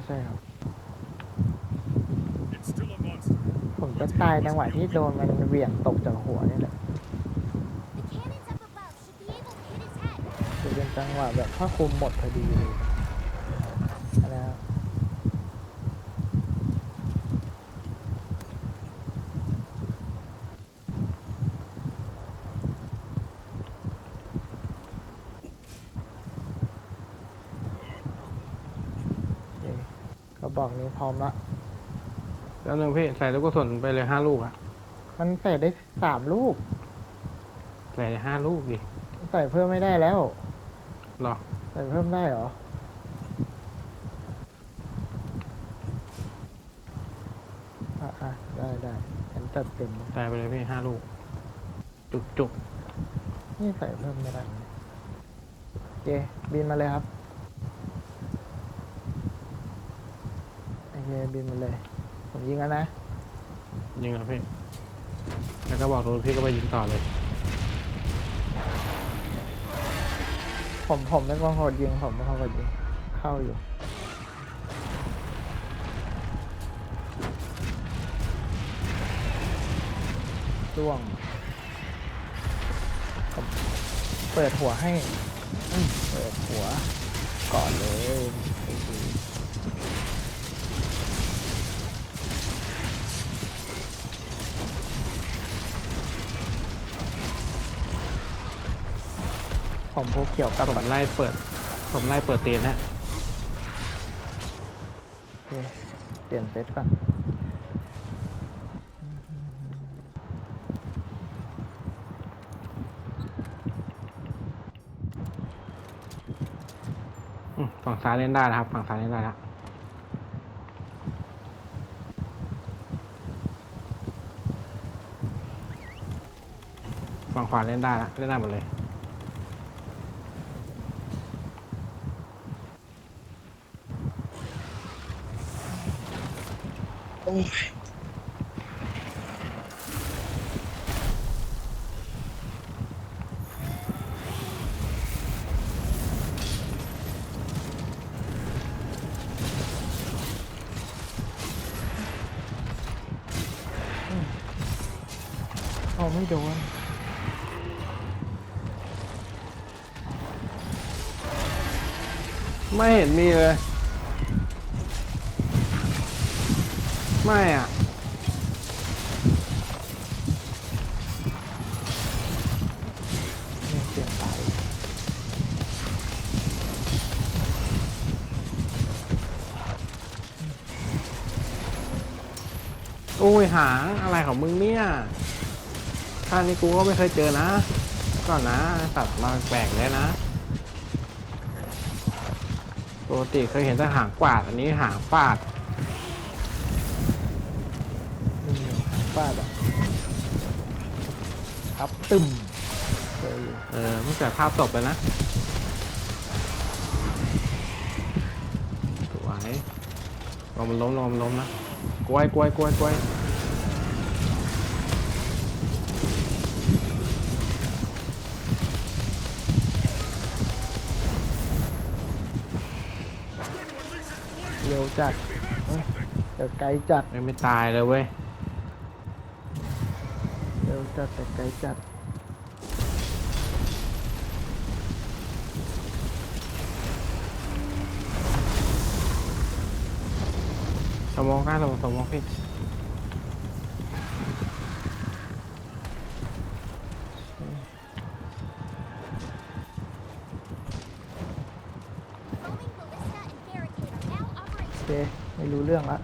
ช่ใช่ครับ It's still a monster. ผมจะตายจังหวะที่โดนมันเหวี่ยงตกจากหัวนี่แหละ The cannons up above should be able to hit his head. จะเป็นจังหวะแบบผ้าคลุมหมดพอดีเลยนะครับโอเคกระบอกนี้พ ร้อมละแล้วหนึ่งพี่ใส่ลูกกระสุนไปเลยห้าลูกอะมันใส่ได้สามลูก ใส่ห้าลูกดิใส่เพิ่มไม่ได้แล้ว หรอ ใส่เพิ่มได้เหรอ อะอะได้ได้ฉันจัดเต็มใส่ไปเลยพี่ห้าลูก จุกจุกนี่ใส่เพิ่มไม่ได้โอเคบินมาเลยครับ โอเคบินมาเลย ผมยิงแล้วนะ ยิงแล้วพี่ แล้วก็บอกนู้นพี่ก็ไปยิงต่อเลย ผมผมเป็นคนโหดยิงผมเป็นคนโหดยิงเข้าอยู่ ร่วง ผมเปิดหัวให้อืมเปิดหัว ก่อนเลย ผมพวกเกี่ยวกับผมไล่เปิด ผมไล่เปิดเตียนนะโอเคเปลี่ยนเซตก่อนอืมฝั่งซ้ายเล่นได้นะครับ ฝั่งซ้ายเล่นได้แล้วฝั่งขวาเล่นได้ละเล่นได้หมดเลย เอาไม่โดนไม่เห็นมีเลย ไม่อะ ไม่เสียไปโอ้ยหางอะไรของมึงเนี่ยท่านี้กูก็ไม่เคยเจอนะ ก่อนนะตัดมาแปลกเลยนะปกติเคยเห็นแต่หางกวาดอันนี้หางฟาด นี่ ฟาดอะครับตึมเจออยู่เออไม่เสียภาพตบเลยนะสวยลงมันล้มลงมันล้มนะกล้วยกล้วยกล้วยกล้วยเร็วจัดเอ้ยแต่ไกลจัดยังไม่ตายเลยเว้ยเร็วัดแต่ไกลจัดสมองก้รือสมองพี่ไม่รู้เรื่องละ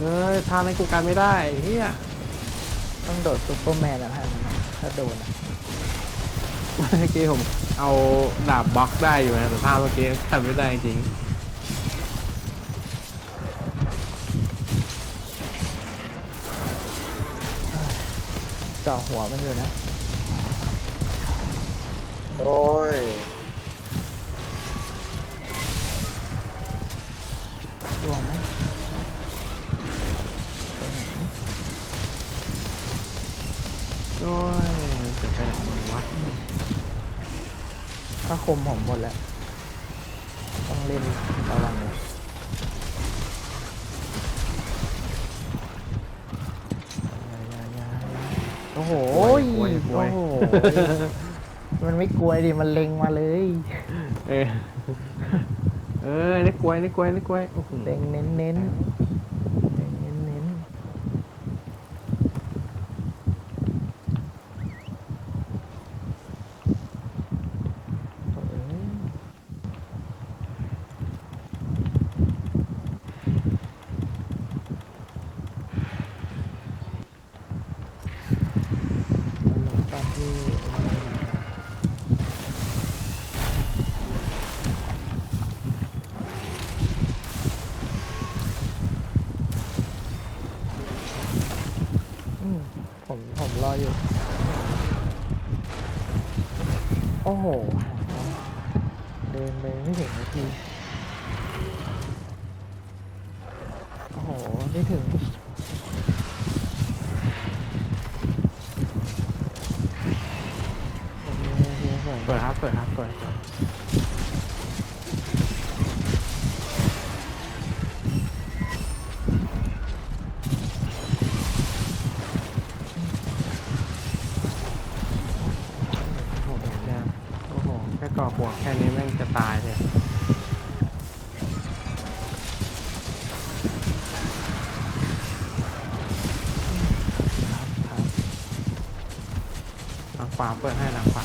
เอ้ทางนั้นกูการไม่ได้เฮียต้องโดดซุปเปอร์แมนแล้วฮะถ้าโดนเมื่อกี้ผมเอาดาบบล็อกได้อยู่นะแต่ภาพเมื่อกี้ทำไม่ได้จริงเจาะหัวมันอยู่นะ โอ้ย โอ้ยจะไปไหนวะถ้าคมผมหมดแล้ว ต้องเล่นระวังเลยอย่าอย่าอย่าโอ้โหกลัวกลัวโอ้โห มันไม่กลัวดิ มันเล็งมาเลย เออ เออนี่กล้วยนี่กล้วยนี่กล้วยโอ้โหเล็งเน้นเน้นเล็งเน้นเน้นโอ้ยตอนที่ อืม ผมผมรออยู่ โอ้โห เดินไปไม่ถึงนาที โอ้โห ไม่ถึง ผมมีนาทีสอง เปิดครับเปิดครับเปิด โอ้โหเดี๋ยว โอ้โหแค่ ก่อหัวแค่นี้แม่งจะตายเลยครับหลังขวาเปิดให้หลังขวา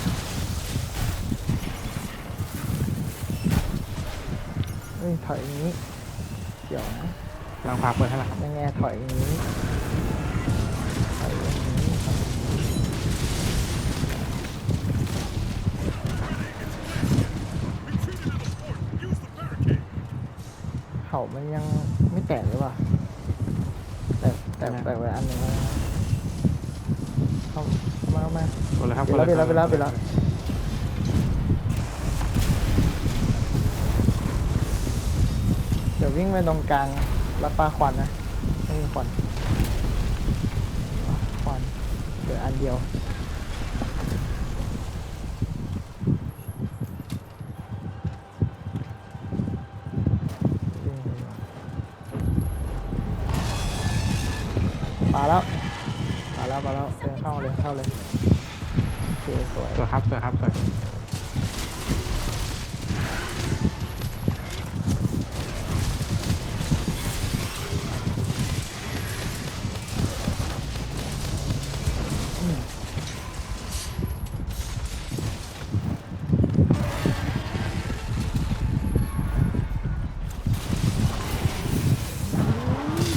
เฮ้ยถอยอย่างนี้ เดี๋ยวนะหลังขวาเปิดให้หลังยังไงถอยอย่างนี้ เขามันยังไม่แตกหรือเปล่าแต่แต่แต่ไปอันหนึ่งแล้วนะเข้ามาเข้ามาเปิดเลยครับปิดแล้วปิดแล้วปิดแล้วปิดแล้วเดี๋ยววิ่งไปตรงกลางรับปลาควันนะไม่มีควันควันเหลืออันเดียววิ่งไปก่อนมาแล้วมาแล้วมาแล้วเดินเข้าเลยเข้าเลยโอเคสวย เปิดครับเปิดครับเปิด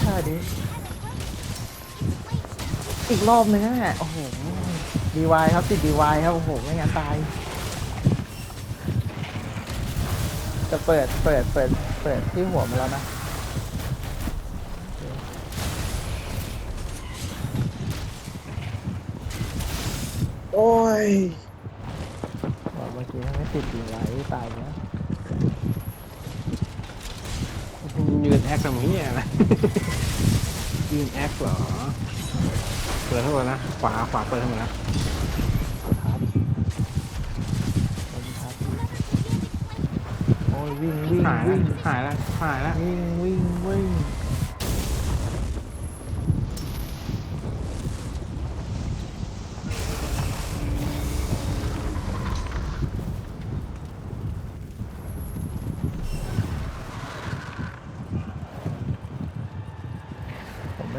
ท่าดีอีก รอบนึงอะโอ้โหดีวายครับติดดีวายครับโอ้โหไม่งั้นตาย จะเปิดเปิดเปิดเปิดที่หัวมาแล้วนะโอ้ยบอกเมื่อกี้ถ้าไม่ติดดีวายตายแล้วยืนแอคทำเฮียนะยืนแอคเหรอ เปิดทั้งหมดนะ ขวา ขวาเปิดทั้งหมดนะครับสวัสดีครับโอ้ยวิ่งวิ่งหายแล้ววิ่งหายแล้วหายแล้ววิ่งวิ่งวิ่ง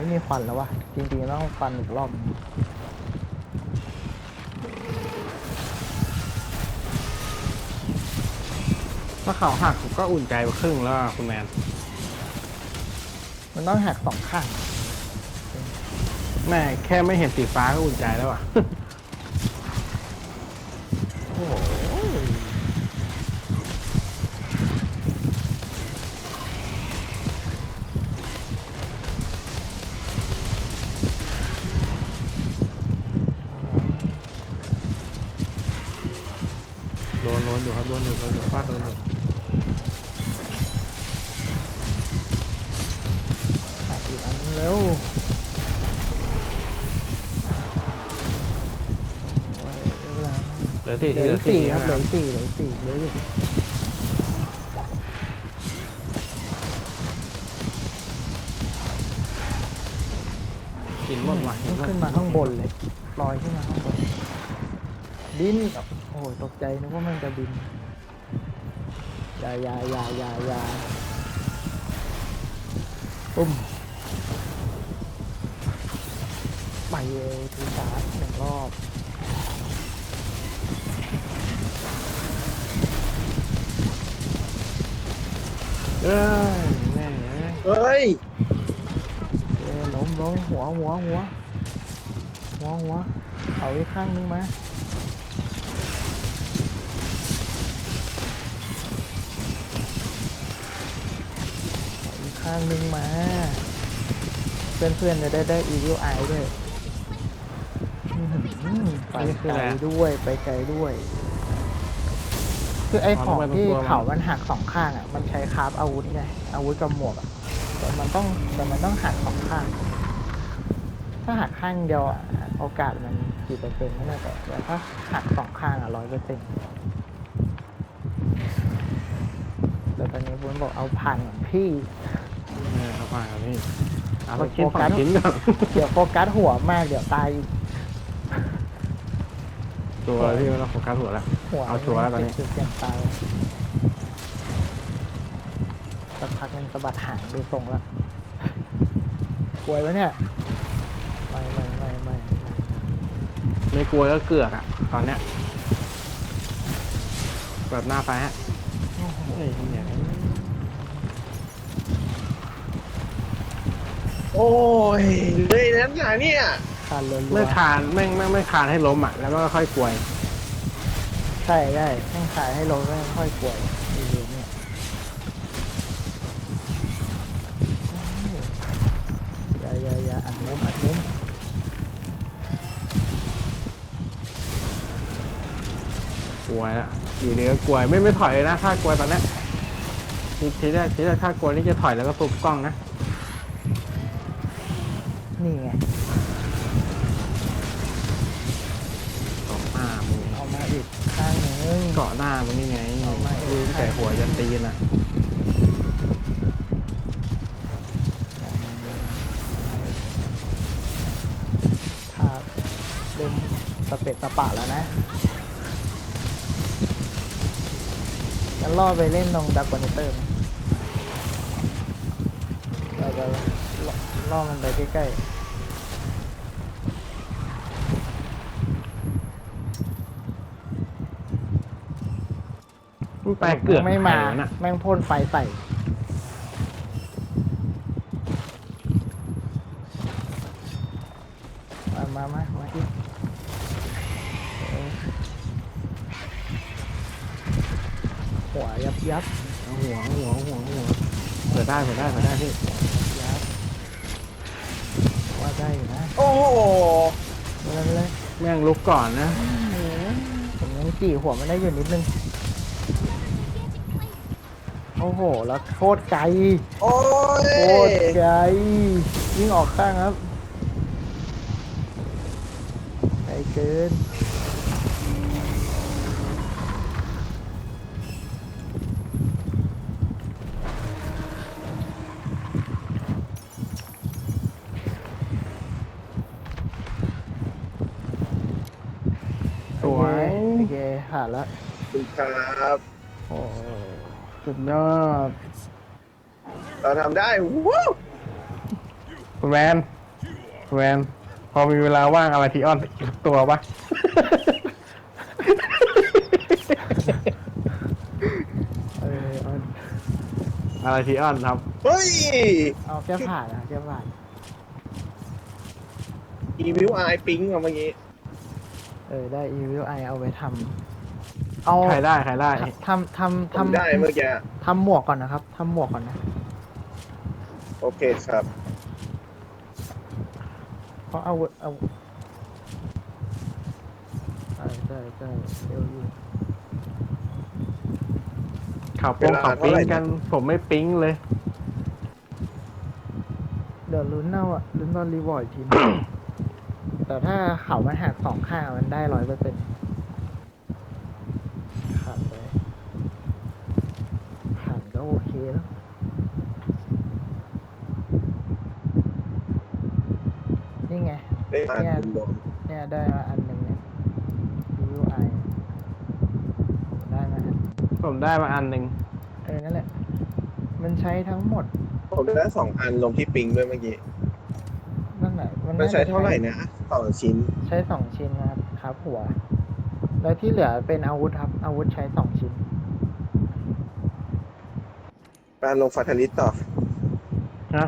มไม่มีควันแล้ววะจริงๆต้องควันอีกรอบถ้าเขาหักผมก็อุ่นใจไปครึ่งแล้วอะคุณแมน มันต้องหักสองข้าง แม่แค่ไม่เห็นสีฟ้าก็อุ่นใจแล้วอะ โดนอยู่โดนอยู่ฟาดโดนอยู่ขาดอีกอันนึงเร็วโอ้ยเวลาเหลือสี่เหลืเหลืออสี่สี่ครับเหลืนะอสี่เหลือสี่เหลืออยู่กินหมดว่ะกินหมดขึ้นมาข้างบนเลยลอยขึ้นมาข้างบนบิน โอ้ยตกใจนึกว่ามันจะบิน อย่าอย่าอย่าอย่าอย่าปุ้มไปเอทีสามหนึ่งรอบ เอ้ยแม่งเอ้ย เฮ้ย เอ้ยล้มล้มหัวหัวหัวหัวหัวเอาอีก ข้างนึงมาเอาอีกข้างนึงมา เพื่อนๆจะได้ได้อีวิวไอด้วยไปไกลด้วยไปไกลด้วย คือไอ้ของที่เขามันหักสองข้างอะ มันใช้คราฟอาวุธไงอาวุธกับหมวกอะแต่มันต้องแต่มันต้องหักสองข้าง ถ้าหักข้างเดียวอะโอกาสมันกี่เปอร์เซ็นต์ไม่แน่แต่แต่ถ้าหักสองข้างอะร้อยเปอร์เซ็นต์แต่ตอนนี้บุญบอกเอาผ่านก่อนพี่ เออเอาไปครับพี่เอาเราไปชิ้นโฟสอกัสงชิ้นก่อนเดี๋ยวโฟกัสหัวมากเดี๋ยวตายอีกตัวพี่ไม่ต้องโฟกัสหัวแล้ว หัวเอาชัวร์แล้วตอนนี้ จุดเสี่ยงตายสักพักมันสะบัดหางดูทรงแล้วกลัวแล้วเนี่ยไม่ไม่ไม่ไม่ไม่ไม่กลัวก็เกือกอะ ตอนเนี้ยแบบหน้าไฟฮะโอ้โห เฮ้ยเนี่ย โอ้ยเลยนั้นไงเนี่ยคานเรือไม่คานไม่ไม่ไม่คานให้ล้มอะแล้วก็ค่อยกลวยใช่ได้ต้องขายให้ลงไม่ค่อยกลัวดีเลยเนี่ยอย่าอย่าอย่าอัดมุมอัดมุมกลวยละอยู่ดีก็กลวยไม่ไม่ถอยเลยนะถ้ากลวยตอนเนี้ยทีทีแรกทีแรกถ้ากลวยนี่จะถอยแล้วก็ตุบกล้องนะ นี่ไงเกาะหน้ามึงเอามาอีกข้างหนึ่งเกาะหน้ามึงนี่ไงเอามายืนแต่หัวยันตีนอะครับเริ่มสเปะสปะแล้วนะงั้นล่อไปเล่นตรงดักบอนิเตอร์ไหมเราจะ ล่อล่อมันไปใกล้มันๆแปลกเกือกไม่มาใครวะน่ะแม่งพ่นไฟใส่มามามามาอีกเออหัวยับยับเอาหัวเอาหัวเอาหัวเอาหัวเปิดได้เปิดได้เปิดได้พี่ยับว่า ได้อยู่นะโอ้โหไม่เป็นไรไม่เป็นไรแม่งลุกก่อนนะ ผมยังจี่หัวมันได้อยู่นิดนึง โอ้โห แล้วโคตรไกล โอ้ยโคตรไกลยิ่งออกข้างครับไกลเกิน สวย โอเค ผ่านแล้วดูครับโอ้โหสุดยอดเราทำได้ว้าวคุณแวนคุณแวนพอมีเวลาว่างอะไรทีออนตัวปะ เออเอาอะไรทีออนครับ เฮ้ยเอาแค่ผ่านนะแค่ผ่านอีวิวไอปิงมาเมื่อกี้ เออได้อีวิวไอเอาไปทำ เอาใครได้ใครได้ทำทำทำทำได้เมื่อกี้ทำหมวกก่อนนะครับทำหมวกก่อนนะโอเคครับ เพราะเอาเอาใช่ใช่ใช่เร็วอยู่ข่าวโป้งเวลาข่าวเท่าปิ๊งไหร่นะกัน ผมไม่ปิ๊งเลย เดี๋ยวลุ้นเอาอะลุ้นตอนรีวอร์ดอีกทีนึงแต่ถ้าเขามันหักสองข้างมันได้ร้อยเปอร์เซ็นต์ขาดไปผ่านก็โอเคแล้ว นี่ไง ได้มาเนี่ย คุณบอมเนี่ยได้มาอันหนึ่งเนี่ย UI ได้มาอันหนึ่งผมได้มาอันหนึ่งเออนั่นแหละ มันใช้ทั้งหมดผมได้สองอันลงที่ปิงด้วยเมื่อกี้ นั่นแหละมันมันน่าใช้จะเท่าไหร่นะต่อชิ้น ใช้สองชิ้นครับครับหัว แล้วที่เหลือเป็นอาวุธครับ อาวุธใช้สองชิ้น การลงฟาทาลิสต่อ ฮะ